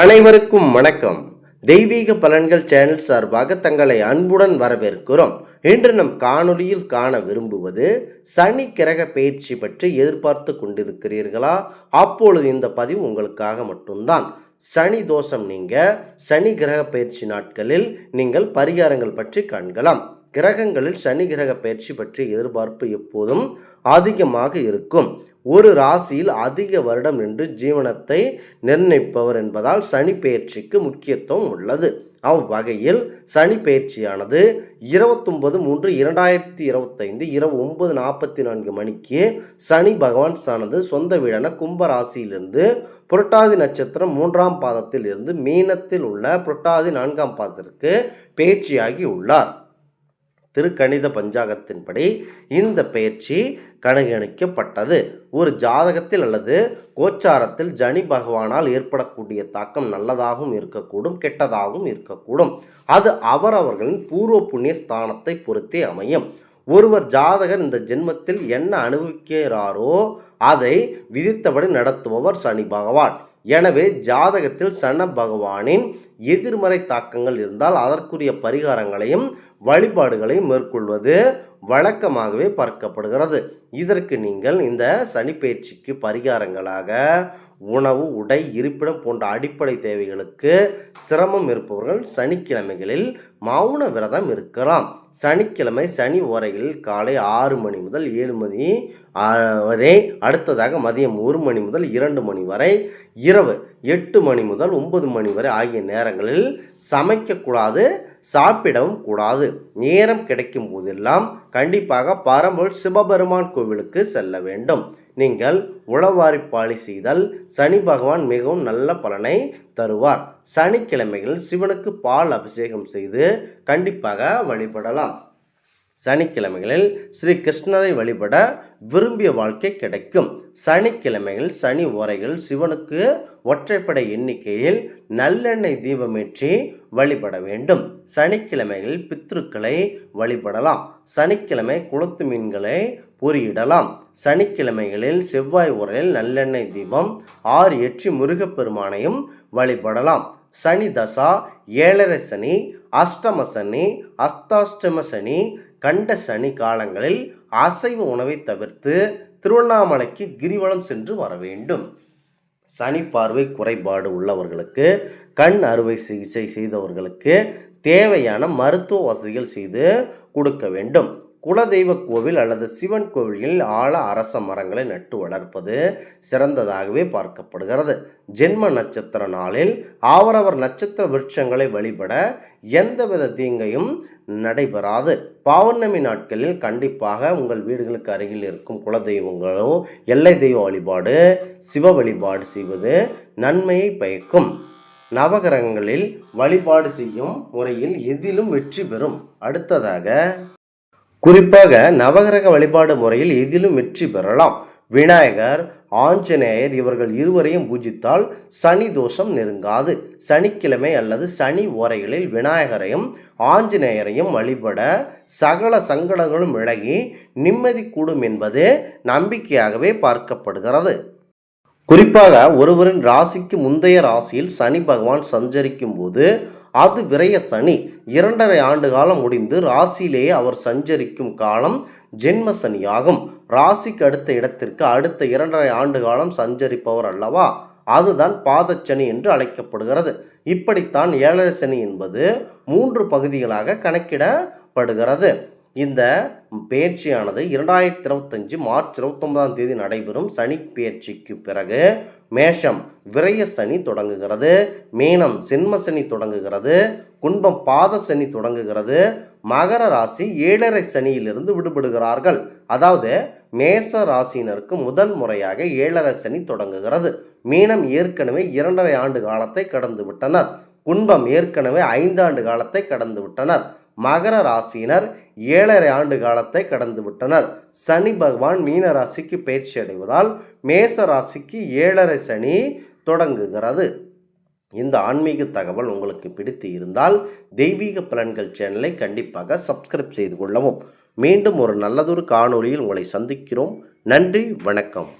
அனைவருக்கும் வணக்கம். தெய்வீக பலன்கள் சேனல் சார்பாக தங்களை அன்புடன் வரவேற்கிறோம். இன்று நம் காணொளியில் காண விரும்புவது சனி கிரக பயிற்சி பற்றி எதிர்பார்த்து கொண்டிருக்கிறீர்களா? அப்பொழுது இந்த பதிவு உங்களுக்காக மட்டும்தான். சனி தோஷம் நீங்க சனி கிரக பயிற்சி நாட்களில் நீங்கள் பரிகாரங்கள் பற்றி காண்கலாம். கிரகங்களில் சனி கிரக பயிற்சி பற்றிய எதிர்பார்ப்பு எப்போதும் அதிகமாக இருக்கும். ஒரு ராசியில் அதிக வருடம் நின்று ஜீவனத்தை நிர்ணயிப்பவர் என்பதால் சனி பயிற்சிக்கு முக்கியத்துவம் உள்ளது. அவ்வகையில் சனி பயிற்சியானது இருபத்தொன்பது மூன்று இரண்டாயிரத்தி இருபத்தைந்து இரவு ஒன்பது நாற்பத்தி நான்கு மணிக்கு சனி பகவான் சானது சொந்த வீடான கும்ப ராசியிலிருந்து புரட்டாதி நட்சத்திரம் மூன்றாம் பாதத்தில் இருந்து மீனத்தில் உள்ள புரட்டாதி நான்காம் பாதத்திற்கு பெயர்ச்சியாகி உள்ளார். திருக்கணித பஞ்சாங்கத்தின்படி இந்த பயிற்சி கணகணிக்கப்பட்டது ஒரு ஜாதகத்தில் அல்லது கோச்சாரத்தில் ஜனி பகவானால் ஏற்படக்கூடிய தாக்கம் நல்லதாகவும் இருக்கக்கூடும் கெட்டதாகவும் இருக்கக்கூடும். அது அவரவர்களின் பூர்வ புண்ணிய ஸ்தானத்தை பொறுத்தே அமையும். ஒருவர் ஜாதகர் இந்த ஜென்மத்தில் என்ன அனுபவிக்கிறாரோ அதை விதித்தபடி நடத்துபவர் சனி பகவான். எனவே ஜாதகத்தில் சன பகவானின் எதிர்மறை தாக்கங்கள் இருந்தால் அதற்குரிய பரிகாரங்களையும் வழிபாடுகளையும் மேற்கொள்வது வழக்கமாகவே பார்க்கப்படுகிறது. இதற்கு நீங்கள் இந்த சனிப்பயிற்சிக்கு பரிகாரங்களாக உணவு உடை இருப்பிடம் போன்ற அடிப்படை தேவைகளுக்கு சிரமம் இருப்பவர்கள் சனிக்கிழமைகளில் மௌன விரதம் இருக்கலாம் சனிக்கிழமை சனி உரையில் காலை ஆறு மணி முதல் ஏழு மணி வரை அடுத்ததாக மதியம் ஒரு மணி முதல் இரண்டு மணி வரை இரவு எட்டு மணி முதல் ஒன்பது மணி வரை ஆகிய நேரங்களில் சமைக்கக்கூடாது சாப்பிடவும் கூடாது. நேரம் கிடைக்கும் போதெல்லாம் கண்டிப்பாக பரம்பூர் சிவபெருமான் கோவிலுக்கு செல்ல வேண்டும். நீங்கள் உளவாரி பாலி செய்தால் சனி பகவான் மிகவும் நல்ல பலனை தருவார். சனிக்கிழமைகளில் சிவனுக்கு பால் அபிஷேகம் செய்து கண்டிப்பாக வழிபடலாம். சனிக்கிழமைகளில் ஸ்ரீ கிருஷ்ணரை வழிபட விரும்பிய வாழ்க்கை கிடைக்கும். சனிக்கிழமைகள் சனி ஓரைகள் சிவனுக்கு ஒற்றைப்படை எண்ணிக்கையில் நல்லெண்ணெய் தீபமேற்றி வழிபட வேண்டும். சனிக்கிழமைகளில் பித்ருக்களை வழிபடலாம். சனிக்கிழமை குளத்து மீன்களை பொறியிடலாம். சனிக்கிழமைகளில் செவ்வாய் உரையில் நல்லெண்ணெய் தீபம் ஆறு எற்றி முருகப்பெருமானையும் வழிபடலாம். சனி தசா ஏழரை சனி அஷ்டம சனி அஸ்தாஷ்டம சனி கண்ட சனி காலங்களில் அசைவ உணவை தவிர்த்து திருவண்ணாமலைக்கு கிரிவலம் சென்று வர வேண்டும். சனி பார்வை குறைபாடு உள்ளவர்களுக்கு கண் அறுவை சிகிச்சை செய்தவர்களுக்கு தேவையான மருத்துவ வசதிகள் செய்து கொடுக்க வேண்டும். குலதெய்வ கோவில் அல்லது சிவன் கோவில்களில் ஆழ அரச மரங்களை நட்டு வளர்ப்பது சிறந்ததாகவே பார்க்கப்படுகிறது. ஜென்ம நட்சத்திர நாளில் அவரவர் நட்சத்திர விருட்சங்களை வழிபட எந்தவித தீங்கையும் நடைபெறாது. பௌர்ணமி நாட்களில் கண்டிப்பாக உங்கள் வீடுகளுக்கு அருகில் இருக்கும் குலதெய்வங்களோ எல்லை தெய்வ வழிபாடு சிவ வழிபாடு செய்வது நன்மையை பயக்கும். நவகிரகங்களில் வழிபாடு செய்யும் முறையில் எதிலும் வெற்றி பெறும். அடுத்ததாக குறிப்பாக நவகிரக வழிபாடு முறையில் எதிலும் வெற்றி பெறலாம். விநாயகர் ஆஞ்சநேயர் இவர்கள் இருவரையும் பூஜித்தால் சனி தோஷம் நெருங்காது. சனிக்கிழமை அல்லது சனி ஓரைகளில் விநாயகரையும் ஆஞ்சநேயரையும் வழிபட சகல சங்கடங்களும் விலகி நிம்மதி கூடும் என்பது நம்பிக்கையாகவே பார்க்கப்படுகிறது. குறிப்பாக ஒருவரின் ராசிக்கு முந்தைய ராசியில் சனி பகவான் சஞ்சரிக்கும் போது அது விரைய சனி இரண்டரை ஆண்டு காலம் முடிந்து ராசியிலேயே அவர் சஞ்சரிக்கும் காலம் ஜென்ம சனியாகும். ராசிக்கு அடுத்த இடத்திற்கு அடுத்த இரண்டரை ஆண்டு காலம் சஞ்சரிப்பவர் அல்லவா? அதுதான் பாதச்சனி என்று அழைக்கப்படுகிறது. இப்படித்தான் ஏழரை சனி என்பது மூன்று பகுதிகளாக கணக்கிடப்படுகிறது. இந்த பயிற்சியானது இரண்டாயிரத்தி இருபத்தஞ்சு மார்ச் இருபத்தொன்பதாம் தேதி நடைபெறும் சனி பயிற்சிக்கு பிறகு மேஷம் விரய சனி தொடங்குகிறது மீனம் சென்ம சனி தொடங்குகிறது குன்பம் பாத சனி தொடங்குகிறது மகர ராசி ஏழரை சனியிலிருந்து விடுபடுகிறார்கள். அதாவது மேச ராசியினருக்கு முதல் முறையாக ஏழரை சனி தொடங்குகிறது. மீனம் ஏற்கனவே இரண்டரை ஆண்டு காலத்தை கடந்து விட்டனர் குன்பம் ஏற்கனவே ஐந்தாண்டு காலத்தை கடந்து விட்டனர் மகர ராசியினர் ஏழரை ஆண்டு காலத்தை கடந்து விட்டனர் சனி பகவான் மீன ராசிக்கு பயிற்சி அடைவதால் மேச ராசிக்கு ஏழரை சனி தொடங்குகிறது. இந்த ஆன்மீக தகவல் உங்களுக்கு பிடித்து இருந்தால் தெய்வீக பலன்கள் சேனலை கண்டிப்பாக சப்ஸ்கிரைப் செய்து கொள்ளவும். மீண்டும் ஒரு நல்லதொரு காணொளியில் உங்களை சந்திக்கிறோம். நன்றி வணக்கம்.